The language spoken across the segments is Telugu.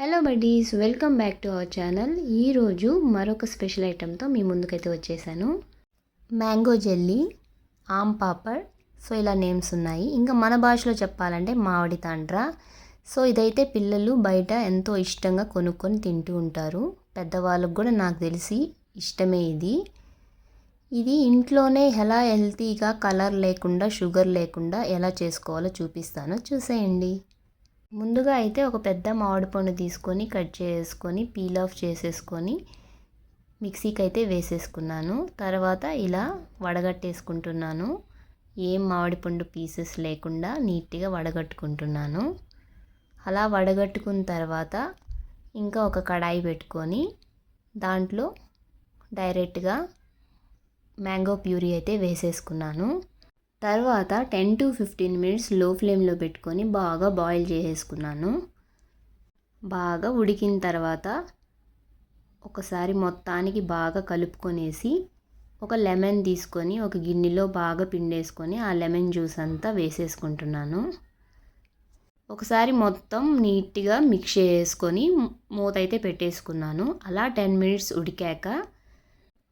Hello buddies welcome back to our channel ఈరోజు మరొక స్పెషల్ ఐటెంతో మీ ముందుకైతే వచ్చేసాను. Mango jelly aam papad so ఇలా నేమ్స్ ఉన్నాయి. ఇంకా మన భాషలో చెప్పాలంటే మామిడి తాండ్రా. సో ఇదైతే పిల్లలు బయట ఎంతో ఇష్టంగా కొనుక్కొని తింటూ ఉంటారు. పెద్దవాళ్ళకు కూడా నాకు తెలిసి ఇష్టమే ఇది. ఇది ఇంట్లోనే ఎలా హెల్తీగా కలర్ లేకుండా షుగర్ లేకుండా ఎలా చేసుకోవాలో చూపిస్తాను. చూసేయండి. ముందుగా అయితే ఒక పెద్ద మామిడి పండు తీసుకొని కట్ చేసుకొని పీల్ ఆఫ్ చేసేసుకొని మిక్సీకి అయితే వేసేసుకున్నాను. తర్వాత ఇలా వడగట్టేసుకుంటున్నాను. ఏం మామిడి పండు పీసెస్ లేకుండా నీట్గా వడగట్టుకుంటున్నాను. అలా వడగట్టుకున్న తర్వాత ఇంకా ఒక కడాయి పెట్టుకొని దాంట్లో డైరెక్ట్గా మ్యాంగో ప్యూరీ అయితే వేసేసుకున్నాను. తర్వాత టెన్ టు ఫిఫ్టీన్ మినిట్స్లో ఫ్లేమ్లో పెట్టుకొని బాగా బాయిల్ చేసేసుకున్నాను. బాగా ఉడికిన తర్వాత ఒకసారి మొత్తానికి బాగా కలుపుకొనేసి ఒక లెమన్ తీసుకొని ఒక గిన్నెలో బాగా పిండేసుకొని ఆ లెమన్ జ్యూస్ అంతా వేసేసుకుంటున్నాను. ఒకసారి మొత్తం నీట్గా మిక్స్ చేసుకొని మూత అయితే పెట్టేసుకున్నాను. అలా టెన్ మినిట్స్ ఉడికాక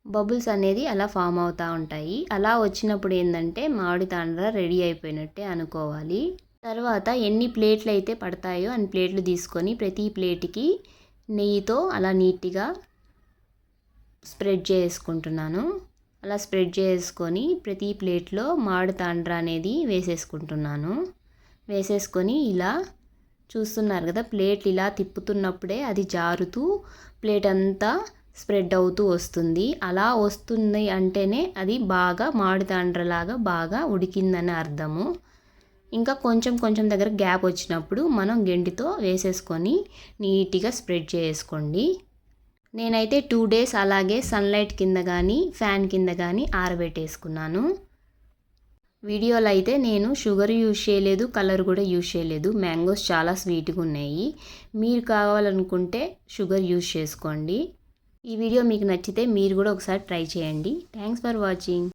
బబుల్స్ అనేది అలా ఫామ్ అవుతూ ఉంటాయి. అలా వచ్చినప్పుడు ఏంటంటే మామిడి తాండ్ర రెడీ అయిపోయినట్టే అనుకోవాలి. తర్వాత ఎన్ని ప్లేట్లు అయితే పడతాయో అన్ని ప్లేట్లు తీసుకొని ప్రతి ప్లేట్కి నెయ్యితో అలా నీట్గా స్ప్రెడ్ చేసుకుంటున్నాను. అలా స్ప్రెడ్ చేసుకొని ప్రతి ప్లేట్లో మామిడి తాండ్ర అనేది వేసేసుకుంటున్నాను. వేసేసుకొని ఇలా చూస్తున్నారు కదా ప్లేట్లు ఇలా తిప్పుతున్నప్పుడే అది జారుతూ ప్లేట్ అంతా స్ప్రెడ్ అవుతూ వస్తుంది. అలా వస్తుంది అంటేనే అది బాగా మామిడితాండ్రలాగా బాగా ఉడికిందని అర్థము. ఇంకా కొంచెం కొంచెం దగ్గర గ్యాప్ వచ్చినప్పుడు మనం గెంటితో వేసేసుకొని నీట్గా స్ప్రెడ్ చేసుకోండి. నేనైతే టూ డేస్ అలాగే సన్లైట్ కింద కానీ ఫ్యాన్ కింద కానీ ఆరబెట్టేసుకున్నాను. వీడియోలో అయితే నేను షుగర్ యూజ్ చేయలేదు కలర్ కూడా యూజ్ చేయలేదు. మ్యాంగోస్ చాలా స్వీట్గా ఉన్నాయి. మీరు కావాలనుకుంటే షుగర్ యూజ్ చేసుకోండి. ఈ వీడియో మీకు నచ్చితే మీరు కూడా ఒకసారి ట్రై చేయండి. Thanks for watching